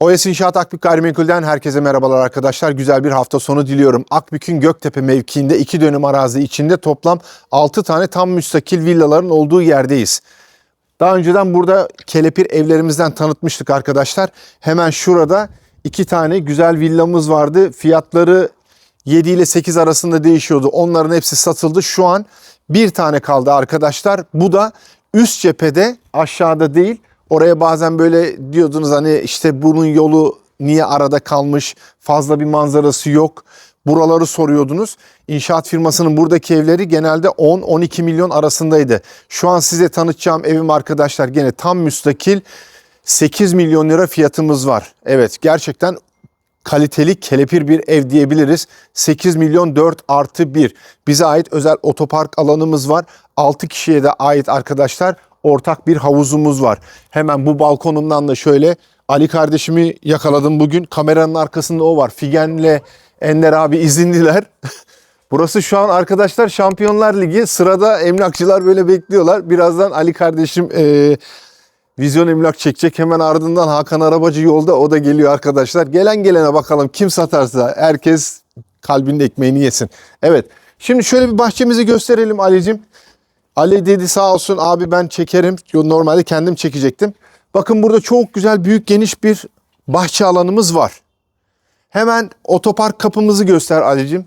OS İnşaat Akbük Gayrimenkul'den herkese merhabalar arkadaşlar. Güzel bir hafta sonu diliyorum. Akbük'ün Göktepe mevkiinde iki dönüm arazi içinde toplam 6 tane tam müstakil villaların olduğu yerdeyiz. Daha önceden burada kelepir evlerimizden tanıtmıştık arkadaşlar. Hemen şurada iki tane güzel villamız vardı. Fiyatları 7 ile 8 arasında değişiyordu. Onların hepsi satıldı. Şu an bir tane kaldı arkadaşlar. Bu da üst cephede aşağıda değil. Oraya bazen böyle diyordunuz hani işte bunun yolu niye arada kalmış? Fazla bir manzarası yok. Buraları soruyordunuz. İnşaat firmasının buradaki evleri genelde 10-12 milyon arasındaydı. Şu an size tanıtacağım evim arkadaşlar gene tam müstakil 8 milyon lira fiyatımız var. Evet gerçekten kaliteli kelepir bir ev diyebiliriz. 8 milyon 4 artı 1. Bize ait özel otopark alanımız var. 6 kişiye de ait arkadaşlar ortak bir havuzumuz var. Hemen bu balkonumdan da şöyle Ali kardeşimi yakaladım bugün. Kameranın arkasında o var. Figen'le Ender abi izinliler. Burası şu an arkadaşlar Şampiyonlar Ligi. Sırada emlakçılar böyle bekliyorlar. Birazdan Ali kardeşim eee Vizyon emlak çekecek. Hemen ardından Hakan Arabacı yolda. O da geliyor arkadaşlar. Gelen gelene bakalım kim satarsa herkes kalbinin ekmeğini yesin. Evet. Şimdi şöyle bir bahçemizi gösterelim Ali'cim. Ali dedi sağ olsun abi ben çekerim. Normalde kendim çekecektim. Bakın burada çok güzel büyük geniş bir bahçe alanımız var. Hemen otopark kapımızı göster Ali'cim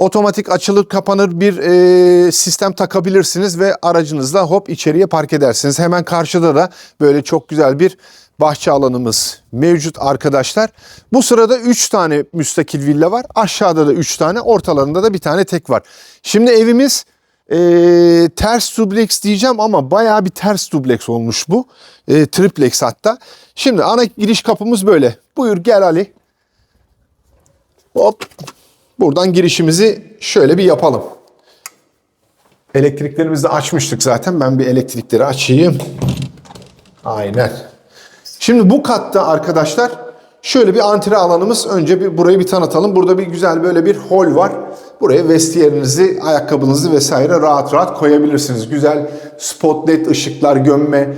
otomatik açılır kapanır bir e, sistem takabilirsiniz ve aracınızla hop içeriye park edersiniz. Hemen karşıda da böyle çok güzel bir bahçe alanımız mevcut arkadaşlar. Bu sırada 3 tane müstakil villa var. Aşağıda da 3 tane, ortalarında da bir tane tek var. Şimdi evimiz e, ters dubleks diyeceğim ama bayağı bir ters dubleks olmuş bu. E, triplex hatta. Şimdi ana giriş kapımız böyle. Buyur gel Ali. Hop Buradan girişimizi şöyle bir yapalım. Elektriklerimizi de açmıştık zaten. Ben bir elektrikleri açayım. Aynen. Şimdi bu katta arkadaşlar şöyle bir antre alanımız. Önce bir burayı bir tanıtalım. Burada bir güzel böyle bir hol var. Buraya vestiyerinizi, ayakkabınızı vesaire rahat rahat koyabilirsiniz. Güzel spot ışıklar, gömme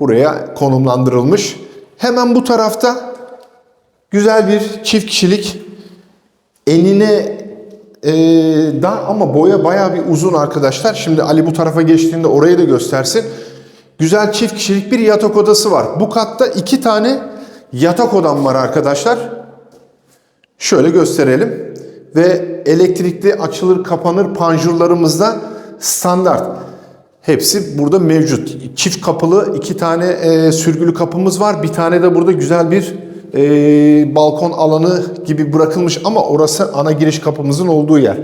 buraya konumlandırılmış. Hemen bu tarafta güzel bir çift kişilik enine e, da ama boya baya bir uzun arkadaşlar. Şimdi Ali bu tarafa geçtiğinde orayı da göstersin. Güzel çift kişilik bir yatak odası var. Bu katta iki tane yatak odam var arkadaşlar. Şöyle gösterelim. Ve elektrikli açılır kapanır panjurlarımız da standart. Hepsi burada mevcut. Çift kapılı iki tane e, sürgülü kapımız var. Bir tane de burada güzel bir e, balkon alanı gibi bırakılmış ama orası ana giriş kapımızın olduğu yer.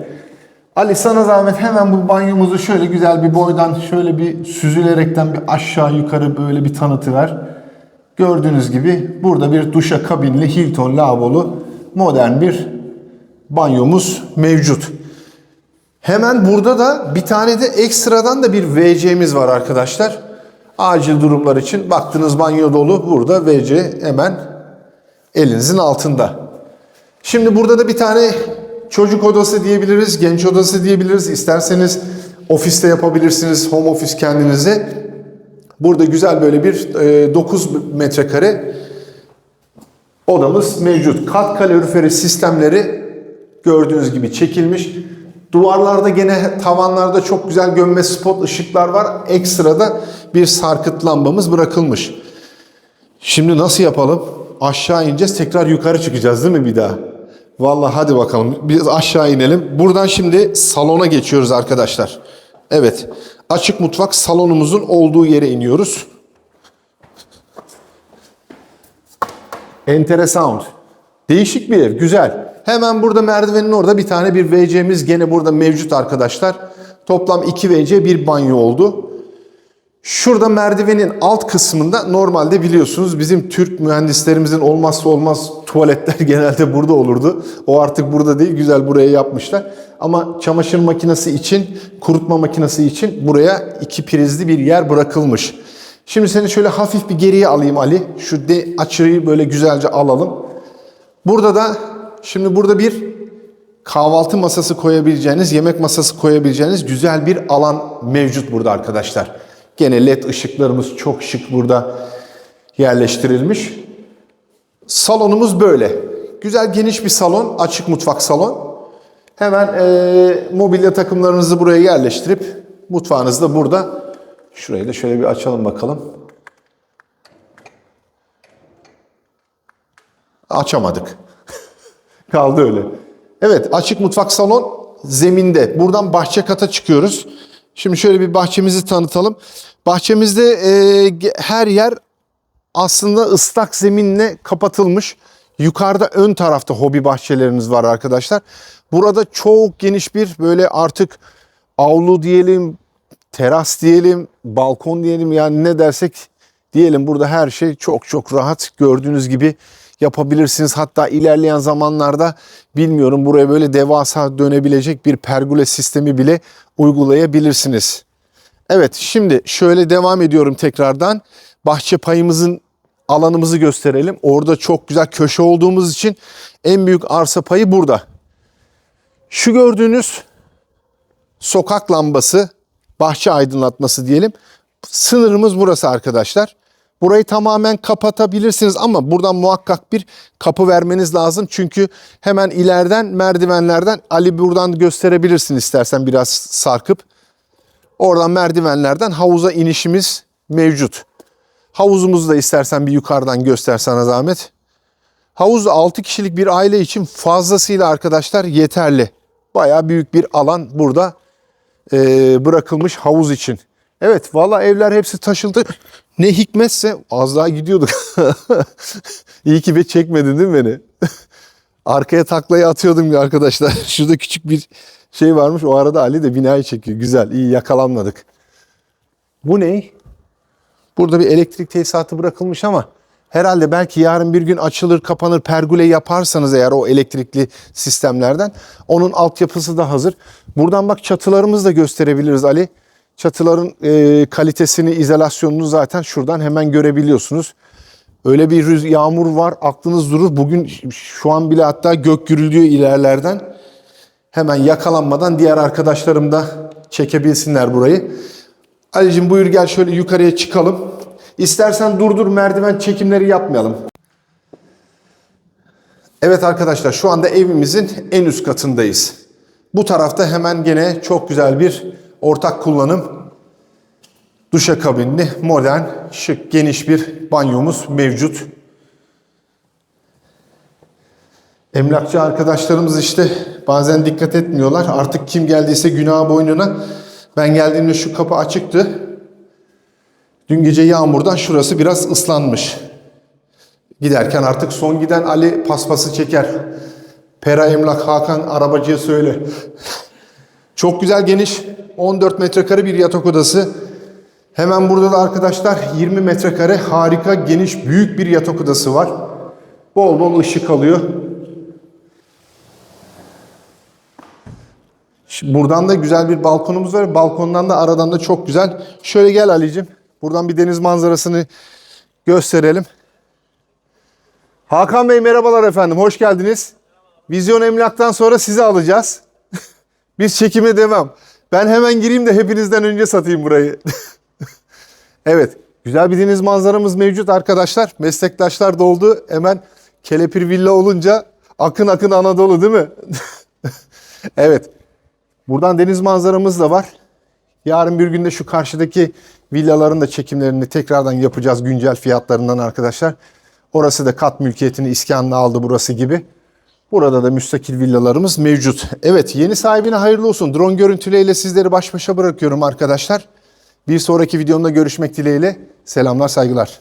Ali sana zahmet hemen bu banyomuzu şöyle güzel bir boydan şöyle bir süzülerekten bir aşağı yukarı böyle bir tanıtıver. Gördüğünüz gibi burada bir duşa kabinli Hilton lavabolu modern bir banyomuz mevcut. Hemen burada da bir tane de ekstradan da bir WC'miz var arkadaşlar. Acil durumlar için baktınız banyo dolu burada WC hemen elinizin altında. Şimdi burada da bir tane çocuk odası diyebiliriz, genç odası diyebiliriz. İsterseniz ofiste yapabilirsiniz, home office kendinize. Burada güzel böyle bir e, 9 metrekare odamız mevcut. Kat kaloriferi sistemleri gördüğünüz gibi çekilmiş. Duvarlarda gene tavanlarda çok güzel gömme spot ışıklar var. Ekstra da bir sarkıt lambamız bırakılmış. Şimdi nasıl yapalım? Aşağı ineceğiz tekrar yukarı çıkacağız değil mi bir daha? Vallahi hadi bakalım biz aşağı inelim. Buradan şimdi salona geçiyoruz arkadaşlar. Evet açık mutfak salonumuzun olduğu yere iniyoruz. Enteresan. Değişik bir ev güzel. Hemen burada merdivenin orada bir tane bir WC'miz gene burada mevcut arkadaşlar. Toplam 2 WC bir banyo oldu. Şurada merdivenin alt kısmında normalde biliyorsunuz bizim Türk mühendislerimizin olmazsa olmaz tuvaletler genelde burada olurdu. O artık burada değil güzel buraya yapmışlar. Ama çamaşır makinesi için, kurutma makinesi için buraya iki prizli bir yer bırakılmış. Şimdi seni şöyle hafif bir geriye alayım Ali. Şu de açıyı böyle güzelce alalım. Burada da şimdi burada bir kahvaltı masası koyabileceğiniz, yemek masası koyabileceğiniz güzel bir alan mevcut burada arkadaşlar. Gene led ışıklarımız çok şık burada yerleştirilmiş. Salonumuz böyle. Güzel geniş bir salon, açık mutfak salon. Hemen eee, mobilya takımlarınızı buraya yerleştirip mutfağınız da burada. Şurayı da şöyle bir açalım bakalım. Açamadık. Kaldı öyle. Evet açık mutfak salon zeminde. Buradan bahçe kata çıkıyoruz. Şimdi şöyle bir bahçemizi tanıtalım. Bahçemizde e, her yer aslında ıslak zeminle kapatılmış. Yukarıda ön tarafta hobi bahçelerimiz var arkadaşlar. Burada çok geniş bir böyle artık avlu diyelim, teras diyelim, balkon diyelim yani ne dersek diyelim burada her şey çok çok rahat gördüğünüz gibi yapabilirsiniz. Hatta ilerleyen zamanlarda bilmiyorum buraya böyle devasa dönebilecek bir pergole sistemi bile uygulayabilirsiniz. Evet şimdi şöyle devam ediyorum tekrardan. Bahçe payımızın alanımızı gösterelim. Orada çok güzel köşe olduğumuz için en büyük arsa payı burada. Şu gördüğünüz sokak lambası, bahçe aydınlatması diyelim. Sınırımız burası arkadaşlar. Burayı tamamen kapatabilirsiniz ama buradan muhakkak bir kapı vermeniz lazım. Çünkü hemen ileriden merdivenlerden Ali buradan gösterebilirsin istersen biraz sarkıp. Oradan merdivenlerden havuza inişimiz mevcut. Havuzumuzu da istersen bir yukarıdan göster sana zahmet. Havuz 6 kişilik bir aile için fazlasıyla arkadaşlar yeterli. Bayağı büyük bir alan burada e, bırakılmış havuz için. Evet valla evler hepsi taşıldı. Ne hikmetse az daha gidiyorduk. İyi ki be çekmedin değil mi beni? Arkaya taklayı atıyordum ya arkadaşlar. Şurada küçük bir şey varmış. O arada Ali de binayı çekiyor. Güzel iyi yakalanmadık. Bu ne? Burada bir elektrik tesisatı bırakılmış ama herhalde belki yarın bir gün açılır kapanır pergole yaparsanız eğer o elektrikli sistemlerden onun altyapısı da hazır. Buradan bak çatılarımızı da gösterebiliriz Ali. Çatıların e, kalitesini, izolasyonunu zaten şuradan hemen görebiliyorsunuz. Öyle bir rüz yağmur var aklınız durur. Bugün şu an bile hatta gök gürülüyor ilerlerden. Hemen yakalanmadan diğer arkadaşlarım da çekebilsinler burayı. Ali'cim buyur gel şöyle yukarıya çıkalım. İstersen durdur merdiven çekimleri yapmayalım. Evet arkadaşlar şu anda evimizin en üst katındayız. Bu tarafta hemen gene çok güzel bir ortak kullanım duşakabinli, modern, şık, geniş bir banyomuz mevcut. Emlakçı arkadaşlarımız işte bazen dikkat etmiyorlar. Artık kim geldiyse günah boynuna. Ben geldiğimde şu kapı açıktı. Dün gece yağmurdan şurası biraz ıslanmış. Giderken artık son giden Ali paspası çeker. Pera Emlak Hakan arabacıya söyle. Çok güzel geniş 14 metrekare bir yatak odası. Hemen burada da arkadaşlar 20 metrekare harika geniş büyük bir yatak odası var. Bol bol ışık alıyor. Şimdi Buradan da güzel bir balkonumuz var. Balkondan da aradan da çok güzel. Şöyle gel Ali'cim. Buradan bir deniz manzarasını gösterelim. Hakan Bey merhabalar efendim. Hoş geldiniz. Vizyon Emlak'tan sonra sizi alacağız. Biz çekime devam. Ben hemen gireyim de hepinizden önce satayım burayı. evet. Güzel bir deniz manzaramız mevcut arkadaşlar. Meslektaşlar doldu. Hemen kelepir villa olunca akın akın Anadolu değil mi? evet. Buradan deniz manzaramız da var. Yarın bir günde şu karşıdaki villaların da çekimlerini tekrardan yapacağız güncel fiyatlarından arkadaşlar. Orası da kat mülkiyetini iskanına aldı burası gibi. Burada da müstakil villalarımız mevcut. Evet yeni sahibine hayırlı olsun. Drone görüntüleriyle sizleri baş başa bırakıyorum arkadaşlar. Bir sonraki videomda görüşmek dileğiyle. Selamlar saygılar.